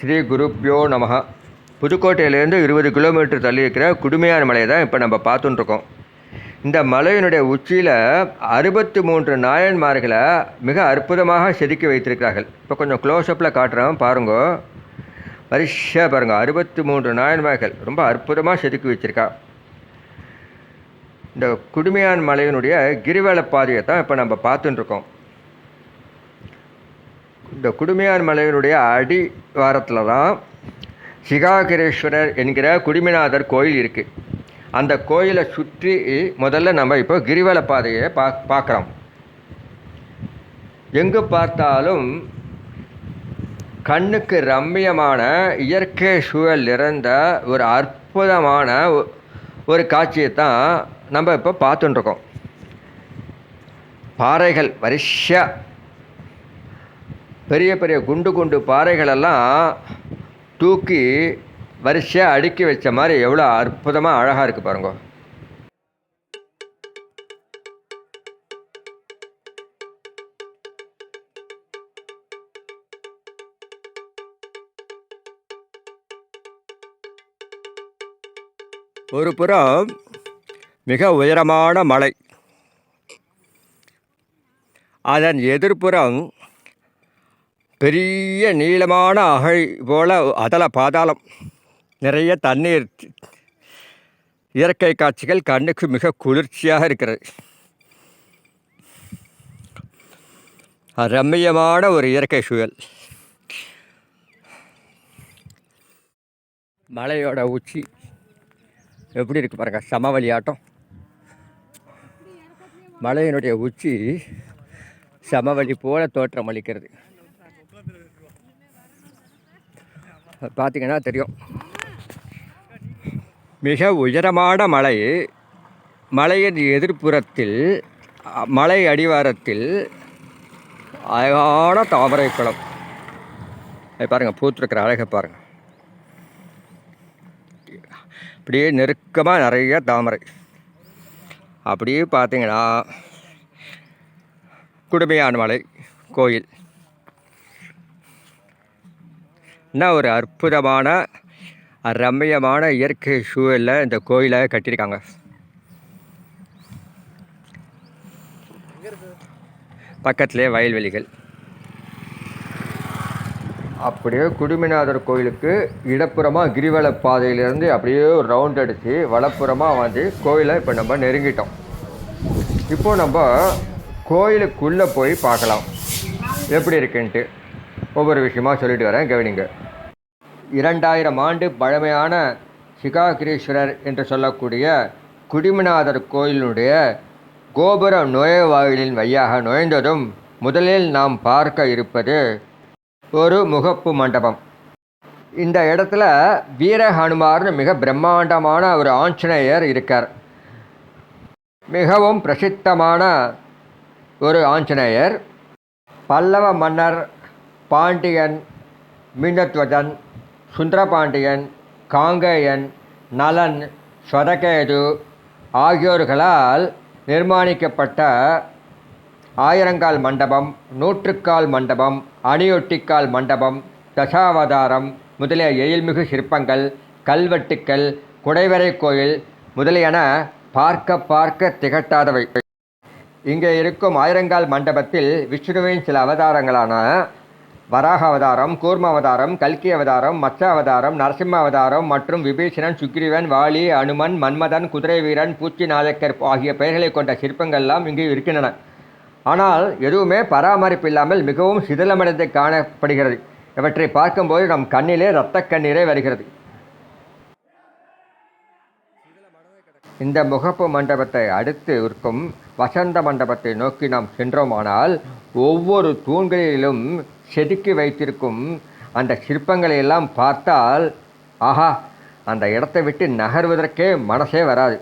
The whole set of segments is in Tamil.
ஸ்ரீ குருப்யோ நமஹ புதுக்கோட்டையிலேருந்து இருபது கிலோமீட்டர் தள்ளி இருக்கிற குடுமையான மலையை தான் இப்போ நம்ம பார்த்துட்டுருக்கோம். இந்த மலையினுடைய உச்சியில் அறுபத்தி மூன்று நாயன்மார்களை மிக அற்புதமாக செதுக்கி வைத்திருக்கிறார்கள். இப்போ கொஞ்சம் க்ளோஸ்அப்பில் காட்டுறோம் பாருங்க. வரிசையாக பாருங்கள் அறுபத்தி மூன்று நாயன்மார்கள் ரொம்ப அற்புதமாக செதுக்கி வச்சுருக்கா. இந்த குடுமையான் மலையினுடைய கிரிவல பாதையை தான் இப்போ நம்ம பார்த்துட்டுருக்கோம். இந்த குடுமையார் மலையினுடைய அடிவாரத்தில் தான் சிகாகிரேஸ்வரர் என்கிற குடிமிநாதர் கோயில் இருக்குது அந்த கோயிலை சுற்றி முதல்ல நம்ம இப்போ கிரிவல பாதையை பா பார்க்குறோம். எங்கு பார்த்தாலும் கண்ணுக்கு ரம்மியமான இயற்கை சூழல் நிறைந்த ஒரு அற்புதமான ஒ- ஒரு காட்சியை தான் நம்ம இப்போ பார்த்துட்டுருக்கோம். பாறைகள் வரிசையாக பெரிய பெரிய குண்டு குண்டு பாறைகளெல்லாம் தூக்கி வரிசையாக அடுக்கி வச்ச மாதிரி எவ்வளோ அற்புதமாக அழகாக இருக்குது பாருங்க. ஒரு புறம் மிக உயரமான மலை. அதன் எதிர்ப்புறம் பெரிய நீளமான அகழ் போல் அதல பாதாளம். நிறைய தண்ணீர். இயற்கை காட்சிகள் கண்ணுக்கு மிக குளிர்ச்சியாக இருக்கிறது. ரம்மியமான ஒரு இயற்கை சூழல். மலையோட உச்சி. எப்படி இருக்கு பாருங்க சமவெளி ஆட்டம் மலையினுடைய உச்சி சமவெளி போல தோற்றம் அளிக்கிறது பார்த்தீங்கன்னா தெரியும். மிக உயரமான மலை மலையின் எதிர்ப்புறத்தில் மலை அடிவாரத்தில் அழகான தாமரை குளம். பாருங்கள் பூத்துருக்கிற அழகை பாருங்கள் அப்படியே நெருக்கமாக நிறைய தாமரை. அப்படியே பார்த்தீங்கன்னா குடுமையான மலை கோயில். என்ன ஒரு அற்புதமான ரம்மியமான இயற்கை சூழலில் இந்த கோயிலை கட்டியிருக்காங்க. பக்கத்திலே வயல்வெளிகள். அப்படியே குடுமிநாதர் கோயிலுக்கு இடப்புறமாக கிரிவல பாதையிலேருந்து அப்படியே ஒரு ரவுண்ட் அடித்து வலப்புறமாக வந்து கோயிலை இப்போ நம்ம நெருங்கிட்டோம். இப்போது நம்ம கோயிலுக்குள்ளே போய் பார்க்கலாம். எப்படி இருக்குன்ட்டு. ஒவ்வொரு விஷயமா சொல்லிட்டு வரேன் கவனிங்க. இரண்டாயிரம் ஆண்டு பழமையான சிகாகிரீஸ்வரர் என்று சொல்லக்கூடிய குடிமநாதர் கோயிலினுடைய கோபுர நுழைவாயிலின் வழியாக நுழைந்ததும் முதலில் நாம் பார்க்க இருப்பது ஒரு முகப்பு மண்டபம். இந்த இடத்துல வீர ஹனுமார்னு மிக பிரம்மாண்டமான ஒரு ஆஞ்சநேயர் இருக்கார். மிகவும் பிரசித்தமான ஒரு ஆஞ்சநேயர். பல்லவ மன்னர் பாண்டியன் மீனத்வஜன் சுந்தரபாண்டியன் காங்கேயன் நலன் ஸ்வதகேது ஆகியோர்களால் நிர்மாணிக்கப்பட்ட ஆயிரங்கால் மண்டபம் நூற்றுக்கால் மண்டபம் அணியொட்டிக்கால் மண்டபம் தசாவதாரம் முதலிய எழில்மிகு சிற்பங்கள் கல்வெட்டுக்கள் குடைவரை கோயில் முதலியன பார்க்க பார்க்க திகட்டாதவை. இங்கே இருக்கும் ஆயிரங்கால் மண்டபத்தில் விஷ்ணுவின் சில அவதாரங்களான வராக அவதாரம் கூர்ம அவதாரம் கல்கி அவதாரம் மத்ச அவதாரம் நரசிம்ம அவதாரம் மற்றும் விபீஷணன் சுக்ரீவன் வாலி அனுமன் மன்மதன் குதிரை வீரன் பூச்சி நாயக்கர் ஆகிய பெயர்களை கொண்ட சிற்பங்கள்லாம் இங்கு இருக்கின்றன. ஆனால் எதுவுமே பராமரிப்பு இல்லாமல் மிகவும் சிதிலமடைந்து காணப்படுகிறது. இவற்றை பார்க்கும்போது நம் கண்ணிலே இரத்த கண்ணீரே வருகிறது. இந்த முகப்பு மண்டபத்தை அடுத்து இருக்கும் வசந்த மண்டபத்தை நோக்கி நாம் சென்றோமானால் ஒவ்வொரு தூண்களிலும் செதுக்கி வைத்திருக்கும் அந்த சிற்பங்களை எல்லாம் பார்த்தால் ஆஹா அந்த இடத்தை விட்டு நகர்வதற்கே மனசே வராது.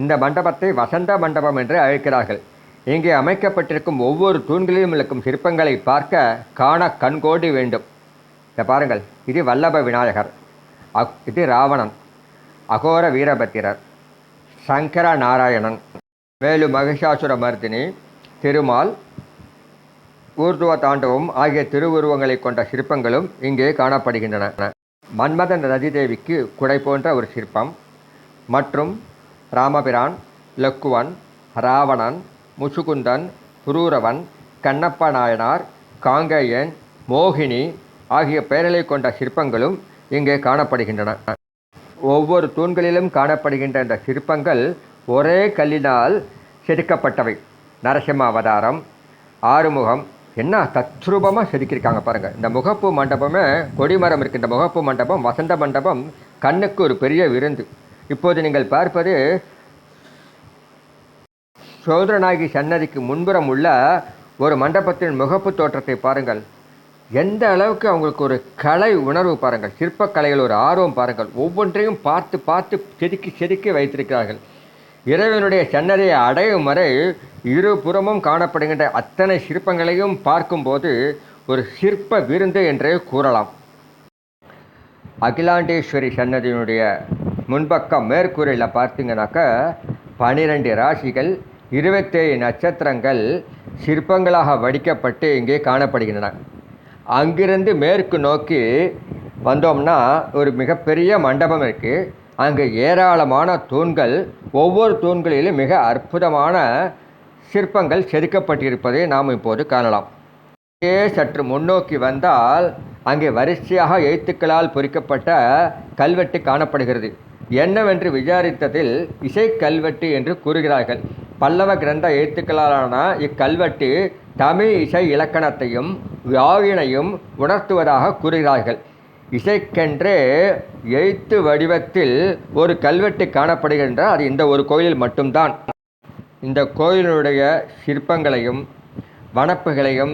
இந்த மண்டபத்தை வசந்த மண்டபம் என்று அழைக்கிறார்கள். இங்கே அமைக்கப்பட்டிருக்கும் ஒவ்வொரு தூண்களிலும் இருக்கும் சிற்பங்களை பார்க்க காண கண்கோடி வேண்டும். இதை பாருங்கள் இது வல்லப விநாயகர். அக் இது ராவணன். அகோர வீரபத்திரர். சங்கர நாராயணன் மேலும் மகிஷாசுர மர்தினி திருமால் ஊர்துவ தாண்டவம் ஆகிய திருவுருவங்களை கொண்ட சிற்பங்களும் இங்கே காணப்படுகின்றன. மன்மதன் ரதிதேவிக்கு குடை போன்ற ஒரு சிற்பம். மற்றும் ராமபிரான் லக்குவன் ராவணன் முசுகுந்தன் புரூரவன் கண்ணப்ப நாயனார் காங்கேயன் மோகினி ஆகிய பெயர்களை கொண்ட சிற்பங்களும் இங்கே காணப்படுகின்றன. ஒவ்வொரு தூண்களிலும் காணப்படுகின்ற இந்த சிற்பங்கள் ஒரே கல்லினால் செதுக்கப்பட்டவை. நரசிம்ம அவதாரம் ஆறுமுகம் என்ன தத்ரூபமாக செதுக்கியிருக்காங்க பாருங்கள் இந்த முகப்பு மண்டபமே கொடிமரம் இருக்கு. இந்த முகப்பு மண்டபம் வசந்த மண்டபம் கண்ணுக்கு ஒரு பெரிய விருந்து. இப்போது நீங்கள் பார்ப்பது சோதரநாயகி சன்னதிக்கு முன்புறம் உள்ள ஒரு மண்டபத்தின் முகப்பு தோற்றத்தை பாருங்கள். எந்த அளவுக்கு அவங்களுக்கு ஒரு கலை உணர்வு பாருங்கள். சிற்பக்கலைகள் ஒரு ஆர்வம் பாருங்கள். ஒவ்வொன்றையும் பார்த்து பார்த்து செதுக்கி செதுக்கி வைத்திருக்கிறார்கள். இறைவனுடைய சன்னதியை அடையும் வரை இருபுறமும் காணப்படுகின்ற அத்தனை சிற்பங்களையும் பார்க்கும்போது ஒரு சிற்ப விருந்து என்றே கூறலாம். அகிலாண்டேஸ்வரி சன்னதியினுடைய முன்பக்கம் மேற்கூரையில் பார்த்தீங்கன்னாக்கா பனிரெண்டு ராசிகள் இருபத்தேழு நட்சத்திரங்கள் சிற்பங்களாக வடிக்கப்பட்டு இங்கே காணப்படுகின்றன. அங்கிருந்து மேற்கு நோக்கி வந்தோம்னா ஒரு மிகப்பெரிய மண்டபம் இருக்குது அங்கே ஏராளமான தூண்கள் ஒவ்வொரு தூண்களிலும் மிக அற்புதமான சிற்பங்கள் செதுக்கப்பட்டிருப்பதை நாம் இப்போது காணலாம். இதே சற்று முன்னோக்கி வந்தால் அங்கே வரிசையாக எழுத்துக்களால் பொறிக்கப்பட்ட கல்வெட்டு காணப்படுகிறது. என்னவென்று விசாரித்ததில் இசை கல்வெட்டு என்று கூறுகிறார்கள். பல்லவ கிரந்த எழுத்துக்களாலான இக்கல்வெட்டு தமிழ் இசை இலக்கணத்தையும் யாழினையும் உணர்த்துவதாக கூறுகிறார்கள். இசைக்கென்று எழுத்து வடிவத்தில் ஒரு கல்வெட்டு காணப்படுகின்ற அது இந்த ஒரு கோயிலில் மட்டும்தான். இந்த கோயிலுடைய சிற்பங்களையும் வனப்புகளையும்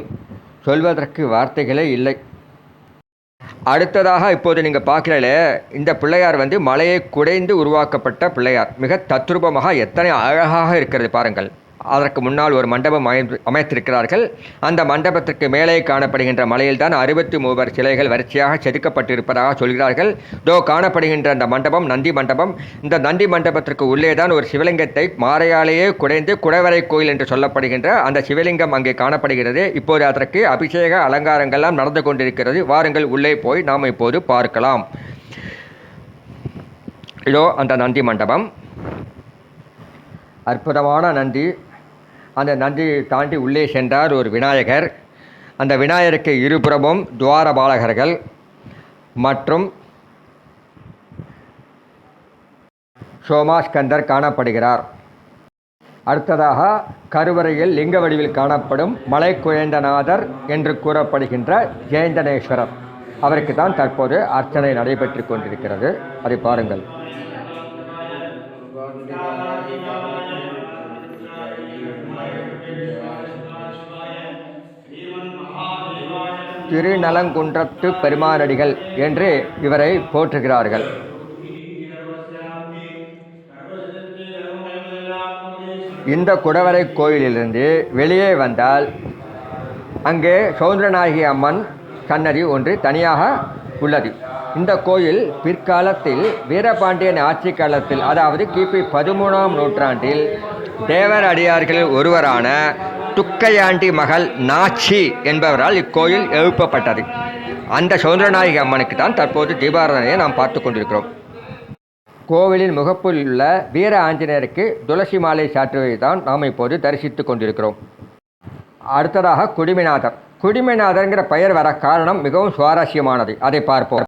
சொல்வதற்கு வார்த்தைகளே இல்லை. அடுத்ததாக இப்போது நீங்கள் பார்க்கல இந்த பிள்ளையார் வந்து மலையை குடைந்து உருவாக்கப்பட்ட பிள்ளையார். மிக தத்ரூபமாக எத்தனை அழகாக இருக்கிறது பாருங்கள். அதற்கு முன்னால் ஒரு மண்டபம் அமைந்து அமைத்திருக்கிறார்கள். அந்த மண்டபத்திற்கு மேலே காணப்படுகின்ற மலையில்தான் அறுபத்தி மூவர் சிலைகள் வரிசையாக செதுக்கப்பட்டிருப்பதாக சொல்கிறார்கள். தோ காணப்படுகின்ற அந்த மண்டபம் நந்தி மண்டபம். இந்த நந்தி மண்டபத்திற்கு உள்ளே தான் ஒரு சிவலிங்கத்தை மாறையாலேயே குடைந்து குடவரை கோயில் என்று சொல்லப்படுகின்ற அந்த சிவலிங்கம் அங்கே காணப்படுகிறது. இப்போது அதற்கு அபிஷேக அலங்காரங்கள்லாம் நடந்து கொண்டிருக்கிறது. வாருங்கள் உள்ளே போய் நாம் இப்போது பார்க்கலாம். இதோ அந்த நந்தி மண்டபம். அற்புதமான நந்தி. அந்த நந்தியை தாண்டி உள்ளே சென்றார் ஒரு விநாயகர். அந்த விநாயகருக்கு இருபுறமும் துவாரபாலகர்கள் மற்றும் சோமாஸ்கந்தர் காணப்படுகிறார். அடுத்ததாக கருவறையில் லிங்க வடிவில் காணப்படும் மலை குழந்தநாதர் என்று கூறப்படுகின்ற ஜெயந்தனேஸ்வரர். அவருக்கு தான் தற்போது அர்ச்சனை நடைபெற்று கொண்டிருக்கிறது. அதை பாருங்கள். திருநலங்குன்றத்து பெருமானடிகள் என்று இவரை போற்றுகிறார்கள். இந்த குடவரை கோயிலிலிருந்து வெளியே வந்தால் அங்கே சௌந்தரநாயகி அம்மன் சன்னதி ஒன்று தனியாக உள்ளது. இந்த கோயில் பிற்காலத்தில் வீரபாண்டியன் ஆட்சி காலத்தில் அதாவது கிபி பதிமூணாம் நூற்றாண்டில் தேவர் அடியார்களில் ஒருவரான துக்கையாண்டி மகள் நாச்சி என்பவரால் இக்கோயில் எழுப்பப்பட்டது. அந்த சௌந்தரநாயகி அம்மனுக்கு தான் தற்போது தீபாராதனையை நாம் பார்த்து கொண்டிருக்கிறோம். கோவிலின் முகப்பில் உள்ள வீர ஆஞ்சநேயருக்கு துளசி மாலை சாற்றுவதை தான் நாம் இப்போது தரிசித்து கொண்டிருக்கிறோம். அடுத்ததாக குடிமிநாதர். குடிமிநாதர்ங்கிற பெயர் வர காரணம் மிகவும் சுவாரஸ்யமானது. அதை பார்ப்போம்.